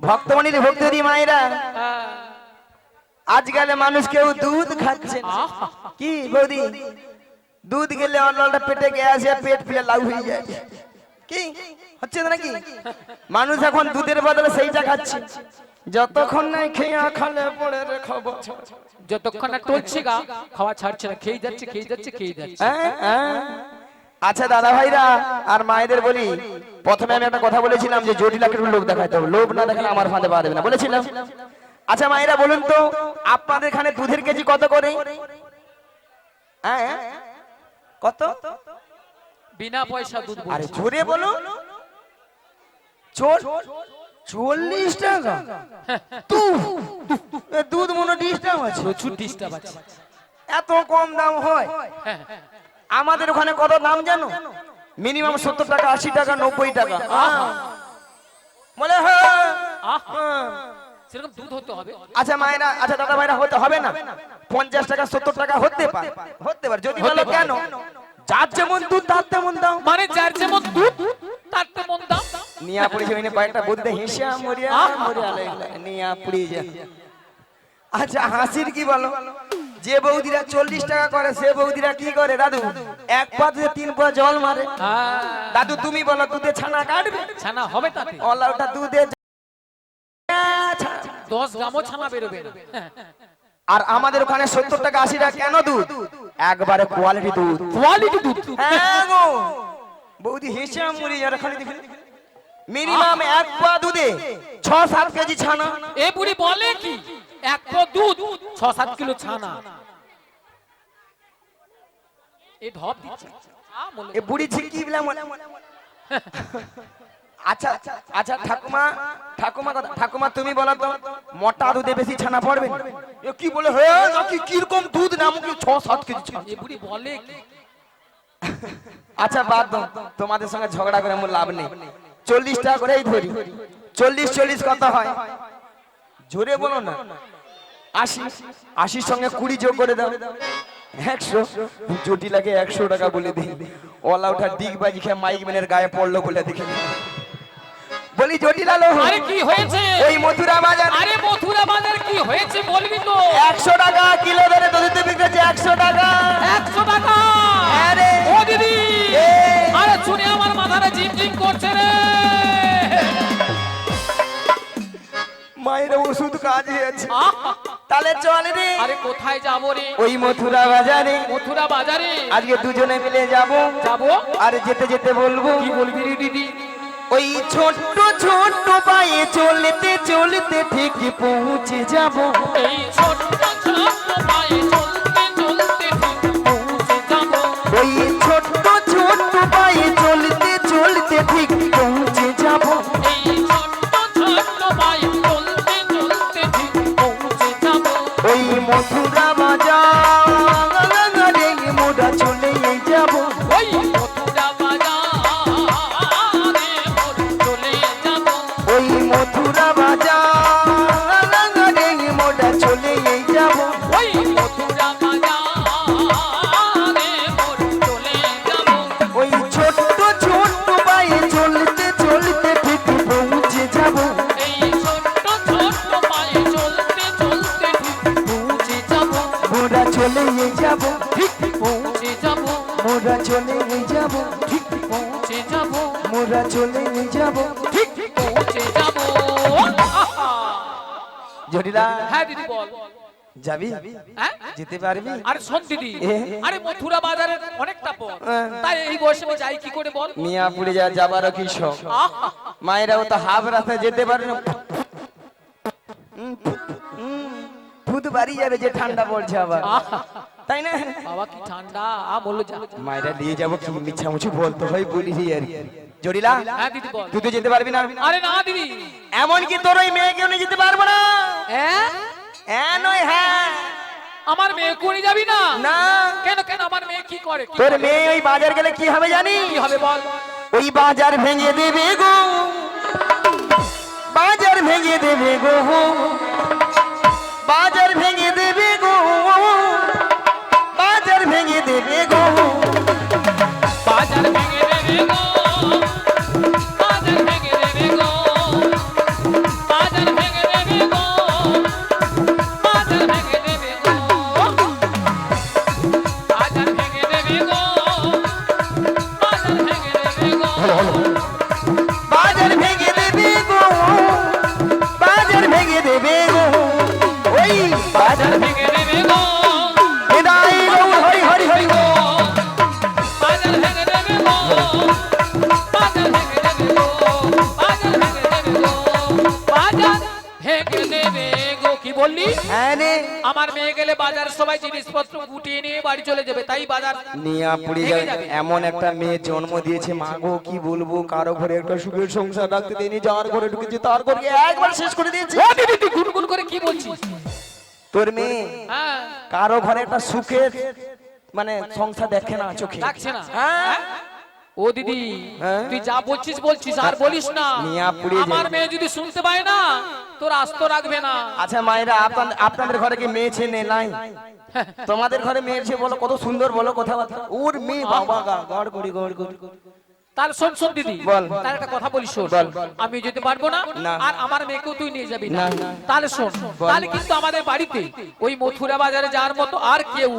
ভক্তমণির ভক্তি মায়েরা আজকালে মানুষ কেউ দুধ খাচ্ছে না। কি বৌদি দুধ গেলে অল্পটা পেটে গ্যাস পেট ফেলে লাউ হয়ে যায়। কি? হচ্ছে না নাকি? মানুষ এখন দুধের বদলে সেইটা খাচ্ছে। যতক্ষণ নাই খেয়ে খালে পড়ে রে যতক্ষণ না টলছে গা খাওয়া ছাড়ছে না খেয়ে যাচ্ছে খেয়ে যাচ্ছে খেয়ে যাচ্ছে। হ্যাঁ, হ্যাঁ। আচ্ছা দাদা ভাইরা আর মায়েদের বলি প্রথমে আমি একটা কথা বলেছিলাম যে জটিলাকে একটু লোভ দেখাইতে হবে লোভ না দেখালে আমার ফাঁদে পা দেবে না। বলেছিলাম। আচ্ছা মায়েরা বলুন তো আপনাদের এখানে দুধের কেজি কত করে? হ্যাঁ হ্যাঁ। কত? বিনা পয়সা দুধ আরে জোরে বলো। চোর চল্লিশ টাকা? দুধ মনে ডিস্টার্ব আছে। প্রচুর ডিস্টার্ব আছে। এত কম দাম হয় হ্যাঁ, হ্যাঁ। আমাদের ওখানে কত দাম জানো? মিনিমাম সত্তর টাকা আশি টাকা নব্বই টাকা। বলে হ্যাঁ। হ্যাঁ। সেরকম দুধ হতে হবে। আচ্ছা মায়েরা আচ্ছা দাদা ভাইরা হতে হবে না। পঞ্চাশ টাকা সত্তর টাকা হতে পারে। হতে পারে। যদি বলো কেন? যার যেমন দুধ তার তেমন দাম। মানে যার যেমন দুধ তার তেমন দাম। নিয়া পড়ে যাবে কয়েকটা বুদ্ধে হিসা মরিয়া আহা। মরিয়া নিয়া পড়ে যা। আচ্ছা হাসির কি বলো? যে বৌদিরা চল্লিশ টাকা করে সে বৌদিরা কি করে দাদু? এক দিয়ে তিন পা জল মারে। দাদু তুমি বলো দুধে ছানা কাটবে? ছানা হবে তাতে। দুধে দশ গ্রামও ছানা বেরোবে আর আমাদের ওখানে সত্তর টাকা আশি টাকা কেন দুধ? একবারে কোয়ালিটি দুধ। কোয়ালিটি দুধ। হ্যাঁ বৌদি হিসাব মুড়ি যারা খালি মিনিমাম এক পা দুধে ছ সাত কেজি ছানা। এ বুড়ি বলে কি? এক পো দুধ ছ সাত কিলো ছানা। এ ঢপ দিচ্ছে। এ বুড়ি আচ্ছা আচ্ছা ঠাকুমা ঠাকুমা কথা ঠাকুমা তুমি বলো তো মোটা দুধে বেশি ছানা পড়বে এ কি বলে হে নাকি কীরকম দুধ না আমাকে ছ সাত কেজি ছানা। এ বুড়ি বলে কি? আচ্ছা বাদ দাও। তোমাদের সঙ্গে ঝগড়া করে আমার লাভ নেই। চল্লিশ টাকা করেই ধরি। চল্লিশ চল্লিশ কত হয়? জোরে বলো না। আশি আশির সঙ্গে কুড়ি যোগ করে দাও। একশো জটিলাকে একশো টাকা বলে দিই। ওলা ওঠা ডিগ বাজি খেয়ে মাইক ম্যানের গায়ে পড়ল বলে দেখে। বলি জটিলা লো আরে কি হয়েছে? ওই মথুরা বাজার। আরে মথুরা বাজার কি হয়েছে বলবি তো? একশো টাকা কিলো ধরে দদিতে বিক্রেছে একশো টাকা। একশো টাকা? আরে। ও দিদি। আরে শুনে আমার মাথাটা জিম জিম করছে রে। মায়ের ওষুধ কাজ হয়েছে তাহলে চল রে। আরে কোথায় যাব রে? ওই মথুরা বাজারে। মথুরা বাজারে? আজকে দুজনে মিলে যাব। যাব? আর যেতে যেতে বলব কি বলবি রে দিদি? ওই ছোট্ট ছোট্ট পায়ে চলতে চলতে ঠিক পৌঁছে যাব। এই ছোট্ট ছোট্ট যাব ঠিক পৌঁছে যাব। মোরা চলে যাব ঠিক পৌঁছে যাব। মোরা চলে যাব ঠিক পৌঁছে যাব! জটিলা হ্যাঁ দিদি বল। যাবি? হ্যাঁ? যেতে পারবি? আরে শোন দিদি আরে মথুরা বাজারের অনেকটা পথ। তাই এই বয়সে আমি যাই কি করে বল? মিয়াপুরে যা যাবারও কি শখ। মায়েরাও তো হাফ রাস্তায় যেতে পারে না। ভূত বাড়ি যাবে যে ঠান্ডা পড়ছে আবার! তাই না? বাবা কি ঠান্ডা? আ বলল যা। মায়েরা নিয়ে যাব কি মিছামুছি বলতে হয় বলি আর কি। হ্যাঁ দিদি বল। তুই তো যেতে পারবি না। আরে না দিদি। এমন কি তোর ওই মেয়েকেও নিয়ে যেতে পারব না? হ্যাঁ হ্যাঁ নয় হ্যাঁ। আমার মেয়ে করে যাবি না? না। কেন কেন আমার মেয়ে কি করে? তোর মেয়ে ওই বাজার গেলে কি হবে জানি? কি হবে বল? ওই বাজার ভেঙে দেবে গো। বাজার ভেঙে দেবে গো। বাজার ভেঙে দেবে গো। দেবে গো। আমার মেয়ে গেলে বাজার সবাই জিনিসপত্র গুটিয়ে নিয়ে বাড়ি চলে যাবে তাই বাজার নিয়া পুড়ে যাবে। এমন একটা মেয়ে জন্ম দিয়েছে মা গো কি বলব? কারও ঘরে একটা সুখের সংসার রাখতে দেয়নি যার ঘরে ঢুকেছে তার ঘরে একবার শেষ করে দিয়েছে। ও দিদি তুই গুনগুন করে কি বলছিস? তোর মেয়ে হ্যাঁ। কারও ঘরে একটা সুখের মানে সংসার দেখে না চোখে। লাগছে না। হ্যাঁ? ও দিদি হ্যাঁ? তুই যা বলছিস বলছিস আর বলিস না আমার মেয়ে যদি শুনতে পায় না তোর আস্ত রাখবে না আচ্ছা মায়েরা আপনাদের ঘরে কি মেয়ে ছেলে নাই তোমাদের ঘরে মেয়ে ছেলে বলো কত সুন্দর বলো কথাবার্তা ওর মেয়ে বাবা গড় করি গড় করি তার শোন শোন দিদি বল। তার একটা কথা বলিস শোন বল। আমি যেতে পারব না। আর আমার মেয়েকেও তুই নিয়ে যাবি না। তাহলে শোন। তাহলে কিন্তু আমাদের বাড়িতে ওই মথুরা বাজারে যাওয়ার মতো আর কেউ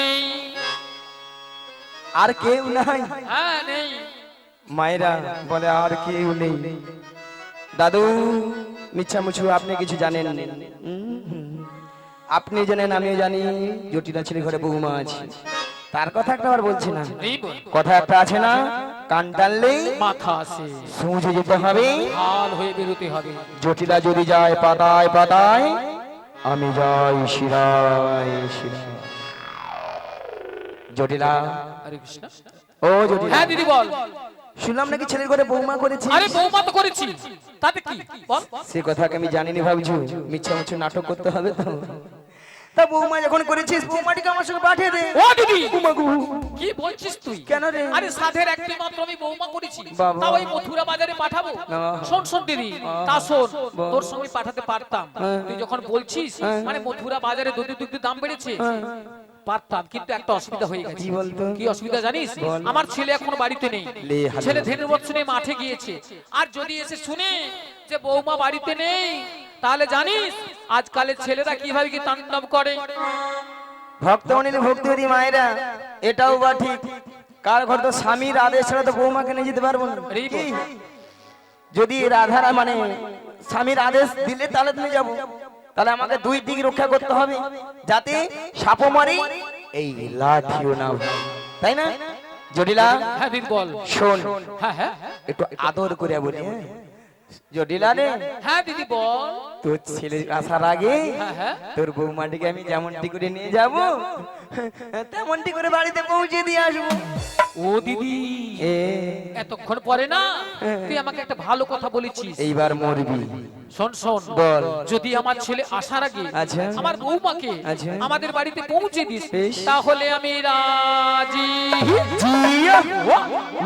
নেই আর কেউ নাই। হ্যাঁ নেই। মায়েরা বলে আর কেউ নেই। দাদু মিচ্ছা মুছু আপনি কিছু জানেন? আপনি জানেন আমিও জানি জটিলা ছেলে ঘরে বৌমা আছে। তার কথা একটা আবার বলছি না। কথা একটা আছে না? কান টানলেই মাথা আছে সুঝে যেতে হবে। হাল হয়ে বেরোতে হবে। জটিলা যদি যায় পাতায় পাতায় আমি যাই শিরায় শিরায়। জটিলা। ও জটিলা। হ্যাঁ দিদি বল। শুনলাম নাকি ছেলের ঘরে বৌমা করেছে আরে বৌমা তো করেছি। তাতে কি? বল। সে কথাকে আমি জানিনি ভাবছু। মিথ্যা মুচ্ছ নাটক করতে হবে তো। তা বৌমা যখন করেছিস বৌমাটিকে আমার সঙ্গে পাঠিয়ে দে। ও দিদি! বৌমাগু কি বলছিস তুই? কেন রে? আরে সাধের একটি মাত্র আমি বৌমা করেছি। বাবা। তা ওই মথুরা বাজারে পাঠাবো। শোন শোন দিদি। তা শোন তোর সঙ্গে পাঠাতে পারতাম। হ্যাঁ। তুই যখন বলছিস হ্যাঁ। মানে মথুরা বাজারে দুধ দুধের দাম বেড়েছে পারতাম কিন্তু একটা অসুবিধা হয়ে গেছে। কি অসুবিধা জানিস? আমার ছেলে এখন বাড়িতে নেই। ছেলে ধেনুর বৎসরে মাঠে গিয়েছে। আর যদি এসে শুনে যে বৌমা বাড়িতে নেই তাহলে জানিস আজকালের ছেলেরা কীভাবে কি তাণ্ডব করে? ভক্ত অনিল ভক্তিবতী মায়েরা এটাও বা ঠিক। কার ঘর তো স্বামীর আদেশ ছাড়া তো বৌমাকে নিয়ে যেতে পারব না। যদি রাধারা মানে স্বামীর আদেশ দিলে তাহলে তুমি যাব। তাহলে আমাকে দুই দিক রক্ষা করতে হবে যাতে সাপও মারি এই লাঠিও না তাই না? জটিলা? হ্যাঁ বল শোন হ্যাঁ হ্যাঁ। একটু আদর করে বলি হ্যাঁ? এতক্ষণ পরে না তুই আমাকে একটা ভালো কথা বলেছিস। এইবার মরবি। শোন শোন। যদি আমার ছেলে আসার আগে আমার বৌমাকে আমাদের বাড়িতে পৌঁছে দিস তাহলে আমি রাজি।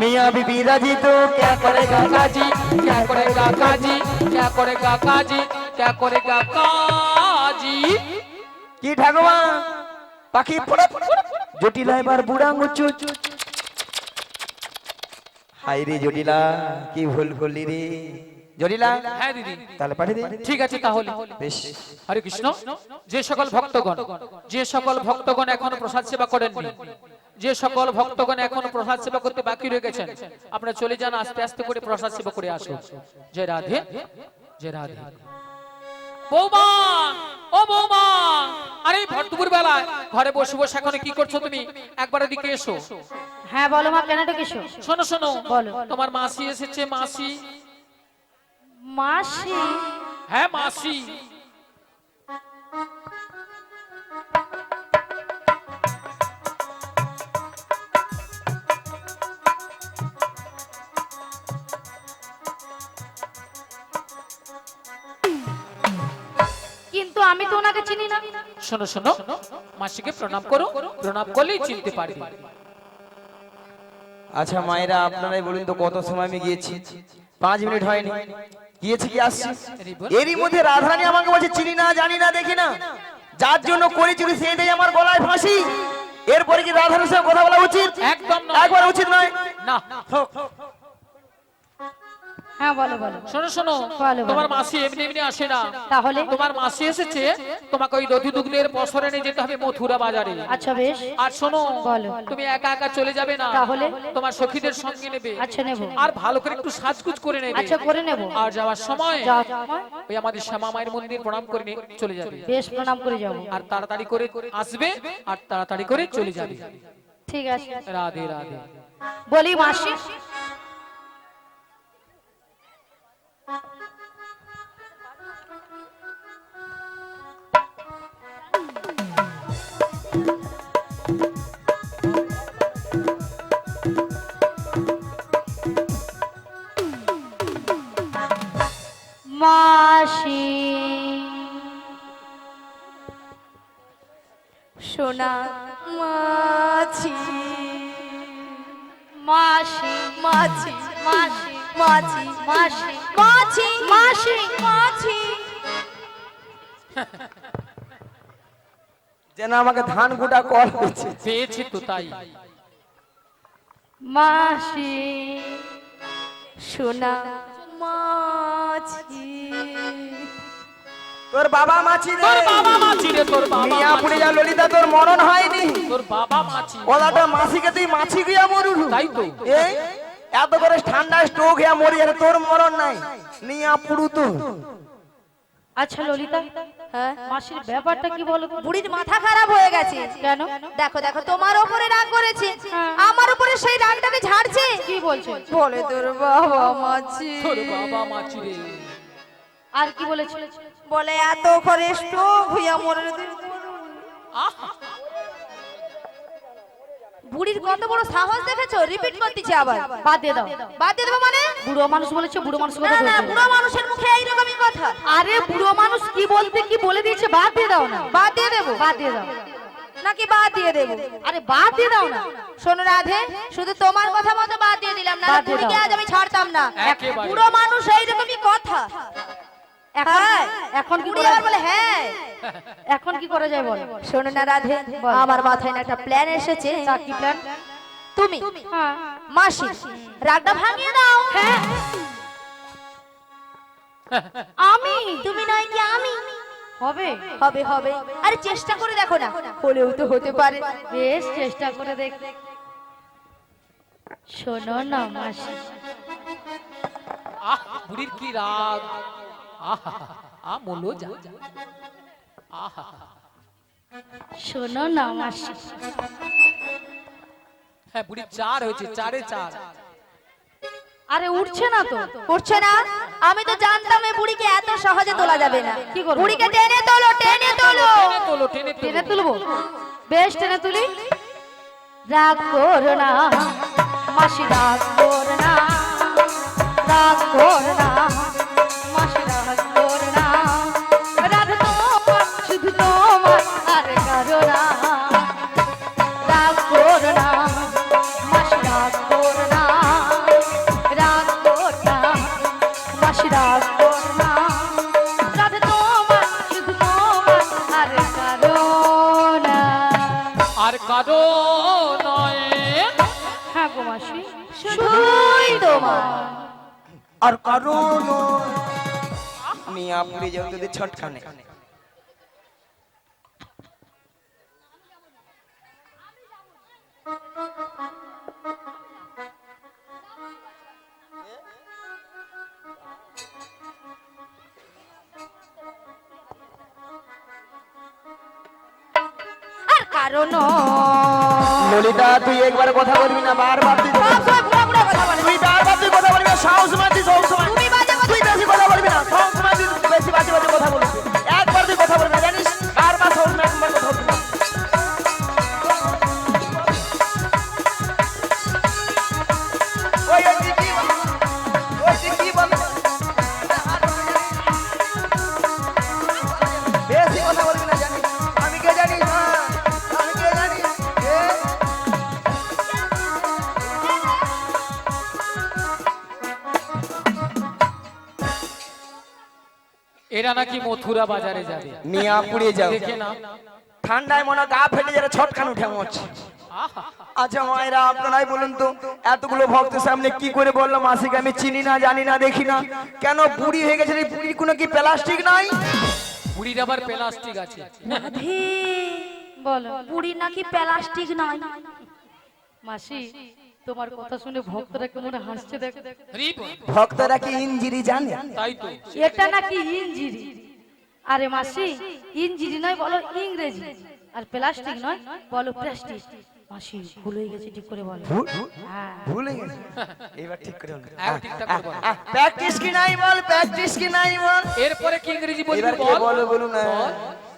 মিয়া বিবি রাজি তো করে রাজি করে রাজি কাজী কে করে গা কাজী কে করে গা কাজী কি ঠাকুমা? পাখি পড়ে পড়ে জটিলা এবার বুড়া মুচু। হাই রে জটিলা কি ভুল ভুলি রে। জটিলা হ্যাঁ দিদি। তাহলে পাঠিয়ে দে। ঠিক আছে তাহলে। বেশ। হরে কৃষ্ণ যে সকল ভক্তগণ যে সকল ভক্তগণ এখন প্রসাদ সেবা করেননি যে সকল ভক্তগণ এখন প্রসাদ সেবা করতে বাকি রয়ে গেছেন আপনারা চলে যান আস্তে আস্তে করে প্রসাদ সেবা করে আসুন। জয় রাধে জয় রাধে। বৌমা ও বৌমা আরে ভট্টপুর বেলায় ঘরে বসে বসে এখন কি করছ তুমি? একবার এদিকে এসো। হ্যাঁ বলো মা কেন ডেকেছো? শোনো শোনো বলো। তোমার মাসি এসেছে মাসি। মাসি? হ্যাঁ মাসি। আমি তো ওনাকে চিনি না। শোনো শোনো মাসিকে প্রণাম করো প্রণাম করলেই চিনতে পারবে। আচ্ছা মায়েরা আপনারাই বলুন তো কত সময় আমি গিয়েছি? পাঁচ মিনিট হয়নি। গিয়েছি কি আসছি? এরই মধ্যে রাধারানী আমাকে বলছে চিনি না জানি না দেখি না। যার জন্য করেছিল সেইটাই আমার গলায় ফাঁসি। এরপরে কি রাধারানীর সঙ্গে কথা বলা উচিত? একদম। একবার উচিত নয়। না। হ্যাঁ বলো বলো শোনো শোনো তোমার মাসি এমনি এমনি আসে না। তাহলে? তোমার মাসি এসেছে তোমাকে ওই দধি দুগ্ধের বছরে নিয়ে যেতে হবে মথুরা বাজারে। আচ্ছা বেশ। আর শোনো তুমি একা একা চলে যাবে না। তাহলে? তোমার সখীদের সঙ্গে নেবে। আচ্ছা নেব। আর ভালো করে একটু সাজগুজ করে নেবে। আচ্ছা করে নেব। আর যাওয়ার সময় ওই আমাদের শ্যামা মায়ের মন্দির প্রণাম করে চলে যাবে। বেশ প্রণাম করে যাব। আর তাড়াতাড়ি করে আসবে আর তাড়াতাড়ি করে চলে যাবে। ঠিক আছে। রাধে রাধে। বলি মাসি? মাসি। সোনা মাছি। মাসি মাছি মাছি মাছি মাসি মাছি মাসি মাছি যেন আমাকে ধান গোটা কল হচ্ছে পেয়েছি তো তাই। মাসি সোনা মাছি তোর বাবা মাছি রে। তোর বাবা মাছি রে তোর বাবা মিয়া পুড়ে যা ললিতা তোর মরণ হয়নি। তোর বাবা মাছি ওলাটা মাসিকে তুই মাছি গিয়া মরুলু। তাই তো। এই? এত করে ঠান্ডা স্ট্রোক হইয়া মরি যাবে তোর মরণ নাই। নিয়া পুরু তো। আচ্ছা ললিতা হ্যাঁ মাসির ব্যাপারটা কি বলো বুড়ির মাথা খারাপ হয়ে গেছে। কেন? দেখো দেখো তোমার উপরে রাগ করেছে। হ্যাঁ। আমার উপরে সেই রাগটাকে ঝাড়ছে। কি বলছো? বলে তোর বাবা মাছি। তোর বাবা মাছি রে। আর কি বলেছ? বলে এত করে স্ট্রোক হইয়া মরে আহা, বুড়ির কত বড় সাহস দেখেছ? রিপিট করতেছে আবার। বাদ দিয়ে দাও। বাদ দিয়ে দেবো মানে? বুড়ো মানুষ বলেছে বুড়ো মানুষ না কথা না বুড়ো মানুষের মুখে এইরকমই কথা। আরে বুড়ো মানুষ কি বলতে কি বলে দিয়েছে বাদ দিয়ে দাও না। বাদ দিয়ে দেবো। বাদ দিয়ে দাও। নাকি বাদ দিয়ে দেবো? আরে বাদ দিয়ে দাও না। শোনো রাধে শুধু তোমার কথা মতো বাদ দিয়ে দিলাম না বুড়িকে আজ আমি ছাড়তাম না। একেবারে। বুড়ো মানুষ এইরকমই কথা। এখন হ্যাঁ। এখন কি বুড়ি বলে হ্যাঁ। এখন কি করা যায় বল? শোনো না রাধে আমার মাথায় না একটা প্ল্যান এসেছে। কি প্ল্যান তুমি। হ্যাঁ। মাসি রাগটা ভাঙিয়ে দাও। হ্যাঁ। আমি? তুমি নয় কি আমি? হবে। হবে হবে। আরে চেষ্টা করে দেখো না। হলেও তো হতে পারে। বেশ চেষ্টা করে দেখ। শোনো না মাসি। আহ বুড়ির কি রাগ? আহা আ যা যা। আহা শোনো না মাসি হ্যাঁ বুড়ি চার হয়েছে চারে চার। আরে উঠছে না তো। উঠছে না আমি তো জানতাম এই বুড়িকে এত সহজে তোলা যাবে না। কি করব? বুড়িকে টেনে তোলো টেনে তোলো। টেনে তোলো টেনে টেনে তুলবো? বেশ টেনে তুলি। রাগ করো না মাসি রাগ করো না রাগ করো না। আর কারণ মিয়া পুড়ে যাও তোদের ছটখানে। আর কারণ ললিতা তুই একবার কথা বলবি না বারবার তুই তুই কথা বলবি না সাহস মারছিস সব এরা নাকি মথুরা বাজারে যাবে। মিয়া পুড়িয়ে যাও। দেখে না ঠান্ডায় মনে হয় গা ফেটে যারা ছটখান উঠে মরছে। আচ্ছা মায়েরা আপনারাই বলুন তো এতগুলো ভক্ত সামনে কি করে বললাম মাসিকে? আমি চিনি না জানি না দেখি না। কেন বুড়ি হয়ে গেছে এই বুড়ির কোনো কি প্লাস্টিক নাই? বুড়ির আবার প্লাস্টিক আছে। বলো বুড়ি নাকি প্লাস্টিক নয় মাসি তোমার কথা শুনে ভক্তরা কেমন হাসছে দেখ? ভক্তরা কি ইঞ্জিরি জানে? তাই তো। এটা নাকি ইঞ্জিরি? আরে মাসি ইঞ্জিরি নয় বলো ইংরেজি। আর প্লাস্টিক নয় বলো প্লাস্টিক। মাসি ভুল হয়ে গেছে ঠিক করে বলো। ভুল? হ্যাঁ। গেছে? এবার ঠিক করে বল। হ্যাঁ, ঠিকঠাক করে বলো। প্র্যাকটিস কি নাই বল? প্র্যাকটিস কি নাই বল? এরপরে কি ইংরেজি বলবি বল? বলো বলুন না।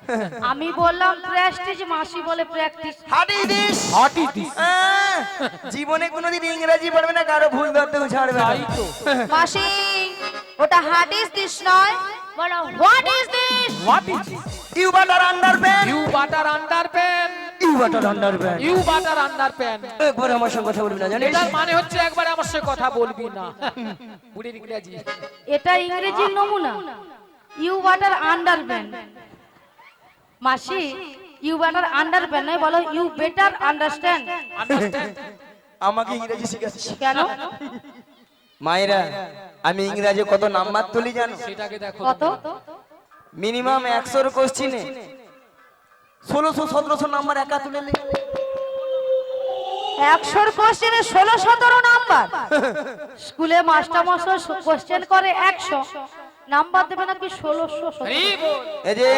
আমি বললাম প্র্যাকটিস মাসি বলে প্র্যাকটিস হাঁটি দিস। হটি দিস। জীবনে কোনোদিন ইংরেজি পড়বে না কারও ভুল ধরতেও ছাড়বে না। তাই তো। মাসি ওটা ইজ দিস নয় বলো what is this what is you butter underpant you butter under pan you butter underpant you butter under pan একবার আমার সঙ্গে কথা বলবি না জানিস? এটার মানে হচ্ছে একবার আমার সাথে কথা বলবি না। বুড়ির ইংরেজি। এটা ইংরেজির নমুনা। ইউ বাটার আন্ডারপ্যান্ট মাসি ইউ বাটার আন্ডারপ্যান্ট নয় বলো ইউ বেটার আন্ডারস্ট্যান্ড আন্ডারস্ট্যান্ড আমাকে ইংরেজি শিখাচ্ছিস। কেন? মায়েরা আমি ইংরেজি কত নাম্বার তুলি জানো? সেটাকে দেখো। কত? মিনিমাম একশোর কোশ্চিনে ষোলোশো সতেরোশো নাম্বার একা তুলে নে। একশোর কোশ্চেনে ষোলো সতেরো নাম্বার। স্কুলে মাস্টার মশাই কোশ্চেন করে একশো। নাম্বার দেবে নাকি ষোলোশো। এই যে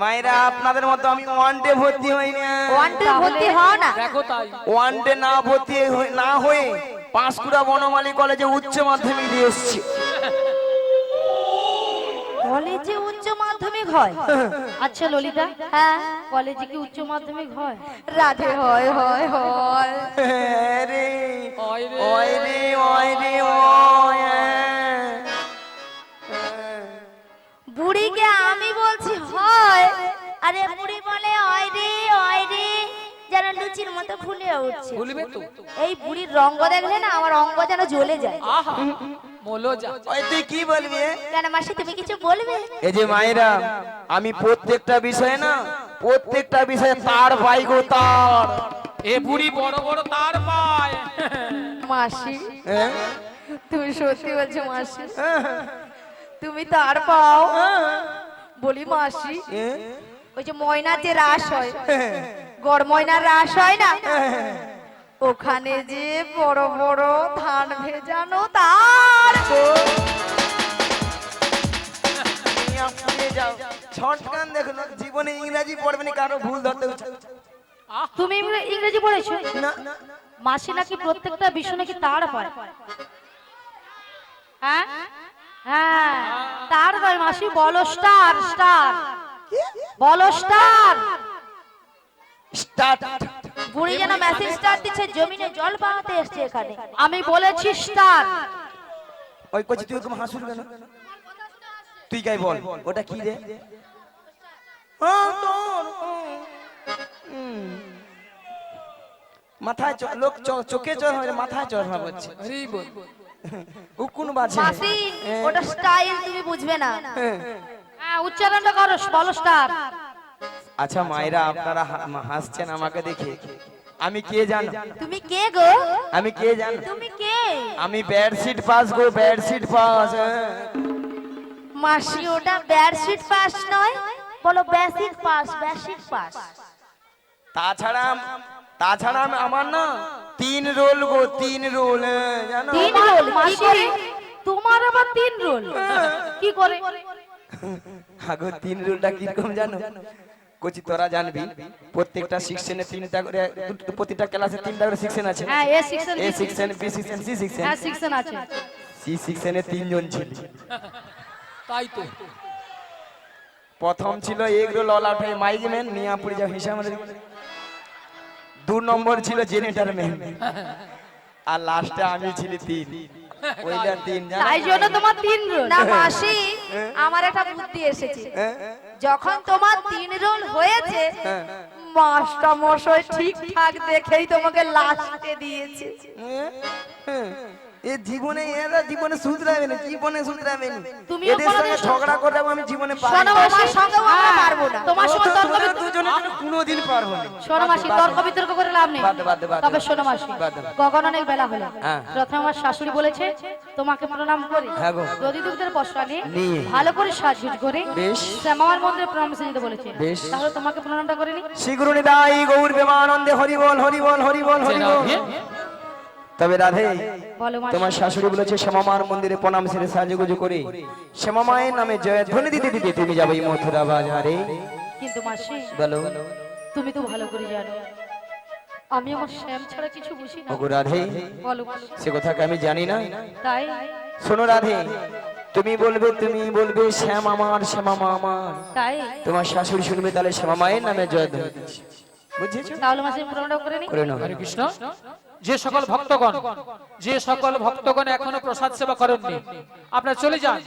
মায়েরা আপনাদের মতো আমি ওয়ান ডে ভর্তি হই না। ওয়ান টু ভর্তি হও না। দেখো তাই। ওয়ান ডে না ভর্তি হয়ে- না হয়ে পাঁশকুড়া বনমালী কলেজে উচ্চ মাধ্যমিক দিয়ে এসেছি। কলেজে উচ্চ মাধ্যমিক হয়? আচ্ছা ললিতা হ্যাঁ কলেজে কি উচ্চ মাধ্যমিক হয়? রাধে হয় হয় হয়। হ্যাঁ রে ওই রে। ওই রে ওই রে ওই হ্যাঁ। আরে বুড়ি বলে হয় রে হয় রে। যেন লুচির মতো ফুলে উঠছে। ভুলবে তো? এই বুড়ির রঙ্গ দেখলে না আমার অঙ্গ যেন জ্বলে যায়। আহা মোলো যা। ওই তুই কি বলবি কেন মাসি তুমি কিছু বলবে? এই যে মায়েরা আমি প্রত্যেকটা বিষয়ে না প্রত্যেকটা বিষয়ে তার পাই গো তার। এ বুড়ি বড় বড় তার পায়। মাসি হ্যাঁ? তুমি সত্যি বলছো মাসি? তুমি তার পাও? বলি মাসি হ্যাঁ? ওই যে ময়নার যে রাস হয় গড় ময়নার রাস হয় না? ওখানে যে বড় বড় ধান ভেজানো তার। নিয়ে আপনি যাও। ছটকান দেখল জীবনে ইংরেজি পড়বে কারও ভুল ধরতে তুমি ইংরে- ইংরেজি পড়েছো? না। মাসি নাকি প্রত্যেকটা বিষয় নাকি তার পায়। হ্যাঁ? হ্যাঁ। তার পায় মাসি বলো স্টার স্টার বলো স্টার। স্টার্ট। বুড়ি যেন মেসেজ স্টার দিচ্ছে জমিনে জল পাওয়াতে এসছে এখানে। আমি বলেছি স্টার। ওই কচি তুই এরকম হাসুর কেন? তুই গাই বল ওটা কি রে? হ্যাঁ, হুম। মাথায় চ- লোক চ- চোখে চর হয় মাথায় চশমা পড়ছে হরি বল। উকুন বাজে। মাসি ওটা স্টাইল তুমি বুঝবে না। হ্যাঁ। উচ্চারণটা করো বলো স্টার। আচ্ছা মায়েরা আপনারা হাসছেন আমাকে দেখে। আমি কে জানো? তুমি কে গো? আমি কে জানো? তুমি কে? আমি bedsheet pass go bedsheet pass হ্যাঁ। মাসি ওটা বেডশিট পাস নয় বলো বেসিক পাস বেসিক পাস তাছাড়া তাছাড়া আমার না তিন রোল গো তিন রোল হ্যাঁ, জানো? তিন রোল? মাসি তোমার আবার তিন রোল? কি করে? আগো তিন রোলটা কীরকম জানো? কচি তোরা জানবি প্রত্যেকটা সেকশনে তিনটা করে প্রতিটা ক্লাসে তিনটা করে সেকশন আছে। হ্যাঁ A section A section B section C section হ্যাঁ সেকশন আছে। সি সেকশনে তিনজন ছিল। তাই তো। প্রথম ছিল egg roll all out mike man মিয়াপুরি যা হিসাব আমাদের দু নম্বর ছিল জেনেটার ম্যান। আর লাস্টে আমি ছিল তিন। ওইটা তিন জানো? তাই জন্য তোমার তিন রোল। না মাসি আমার একটা বুদ্ধি এসেছে হ্যাঁ? যখন তোমার তিন রোল হয়েছে হ্যাঁ। মাস্টার মশাই ঠিকঠাক দেখেই তোমাকে লাস্টে দিয়েছে হ্যাঁ। এ জীবনে এরা জীবনে না জীবনে না তুমিও এদের সঙ্গে ঝগড়া করে আমি জীবনে না। আমরা পারব না। তোমার সঙ্গে তর্ক দুজনে কোনোদিন পারব না শোনো মাসি তর্ক বিতর্ক করে লাভ নেই। তবে শোনো মাসি। গগন অনেক বেলা হলো হ্যাঁ। প্রথমে আমার শাশুড়ি বলেছে তোমাকে প্রণাম করি হ্যাঁ যদি নিয়ে নিয়ে। ভালো করে সাজগুজ করে বেশ। শ্যামার মন্দিরে প্রণাম দিতে বলেছে বেশ। তাহলে তোমাকে প্রণামটা করে নি শিগুরুনি দাই গৌর বেমানন্দে হরি বল হরি বল হরি বল হরি বল তবে রাধে তোমার শাশুড়ি বলেছে শ্যামামার মন্দিরে প্রণাম সেরে সাজুগুজু করে। শ্যামামায়ের নামে জয় ধ্বনি দিতে দিতে তুমি যাবে মথুরা বাজারে। কিন্তু মাসি বলো। তুমি তো ভালো করে জানো আমি আমার শ্যাম ছাড়া কিছু বুঝি না। ওগো রাধে সে কথাকে আমি জানি না। তাই? শোনো রাধে তুমি বলবে তুমি বলবে শ্যাম আমার শ্যামামা আমার। তাই? তোমার শাশুড়ি শুনবে তাহলে শ্যামামায়ের নামে জয় ধ্বনি দিচ্ছে। বুঝেছ তাহলে মাসি প্রণামটা করে নি করে নাও। হরে কৃষ্ণ। যে সকল ভক্তগণ যে সকল ভক্তগণ এখনও প্রসাদ সেবা করেননি আপনারা চলে যান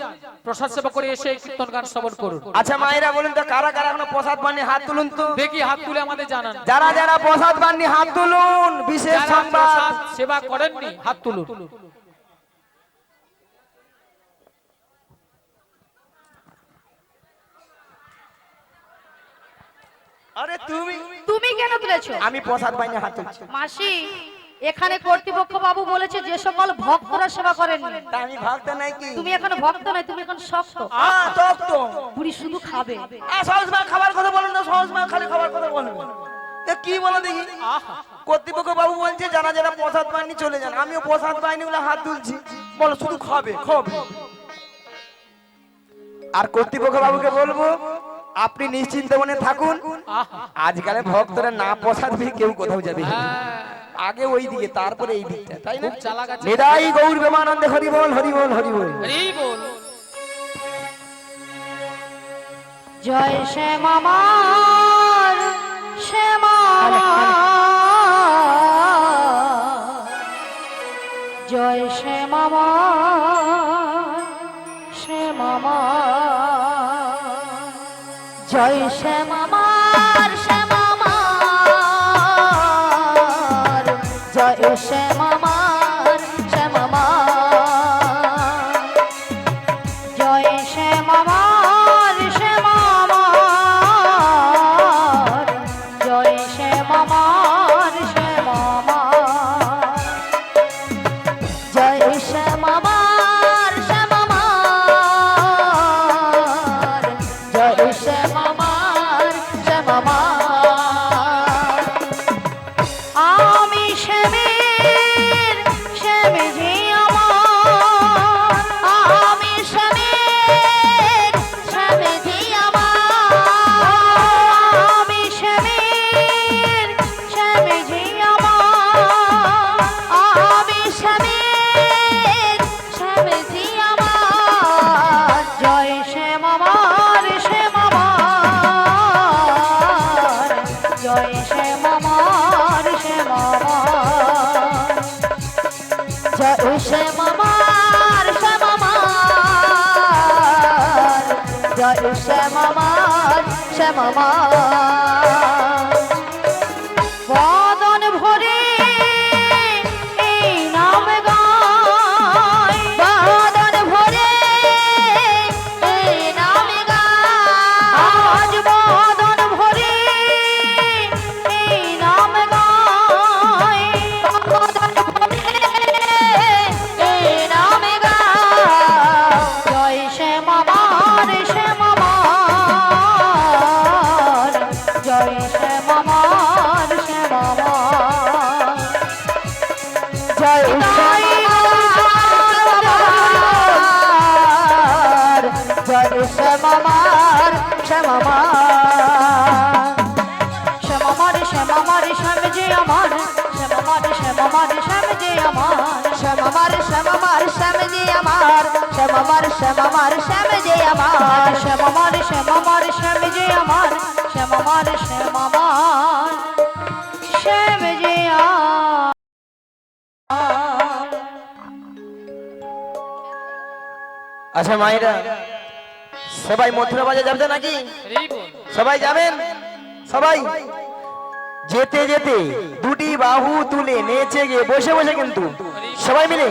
প্রসাদ সেবা করে এসে কীর্তন গান শ্রবণ করুন। আচ্ছা মায়েরা বলুন তো কারা কারা এখনও প্রসাদ পাননি? হাত তুলুন তো। দেখি হাত তুলে আমাদের জানান। যারা যারা প্রসাদ পাননি হাত তুলুন বিশেষ সংবাদ। সেবা করেননি হাত তুলুন। আরে তুমি তুমি কেন তুলেছো? আমি প্রসাদ পাইনি হাত তুলছি। মাসি এখানে কর্তৃপক্ষ বাবু বলেছে যে সকল ভক্তরা সেবা করেননি তা আমি ভাগতে নাকি তুমি এখন ভক্ত নয় তুমি এখন শক্ত। আহ, তব তো বুড়ি শুধু খাবে। সহজ মা খাবার কথা বলেন না সহজ মা খালি খাবার কথা বলেন। এ কি বলো দেখি? আহা কর্তৃপক্ষ বাবু বলছে যারা যারা প্রসাদ পাননি চলে যান। আমিও প্রসাদ পাইনি বলে হাত তুলছি। বলো শুধু খাবে খাবে। আর কর্তৃপক্ষ বাবুকে বলব আপনি নিশ্চিন্ত মনে থাকুন আজকালে ভক্তরা না প্রসাদ পেয়ে কেউ কোথাও যাবে। না। হ্যাঁ, আগে ওই দিকে তারপরে এই দিকটা তাই না? মেদাই নিদাই গৌর বিমানন্দে হরি বল হরি বল হরি বল হরি বল জয় শ্যামা শ্যামা। জয় শ্যাম শ্যাম আমার শ্যাম আমার। জয় শ্যাম আমার শ্যাম আমার। শ্যামার শ্যামার শ্যামার শ্যামার শ্যাম যে আমার শ্যামার শ্যামার শ্যাম যে আমার শ্যামার শ্যামার শ্যাম যে আমার শ্যামার শ্যামার শ্যাম আমার শ্যামার শ্যামার শ্যাম আমার আচ্ছা মায়েরা সবাই মথুরা বাজার যাবে নাকি? সবাই যাবেন? সবাই? যেতে যেতে দুটি বাহু তুলে নেচে গিয়ে বসে বসে কিন্তু সবাই মিলে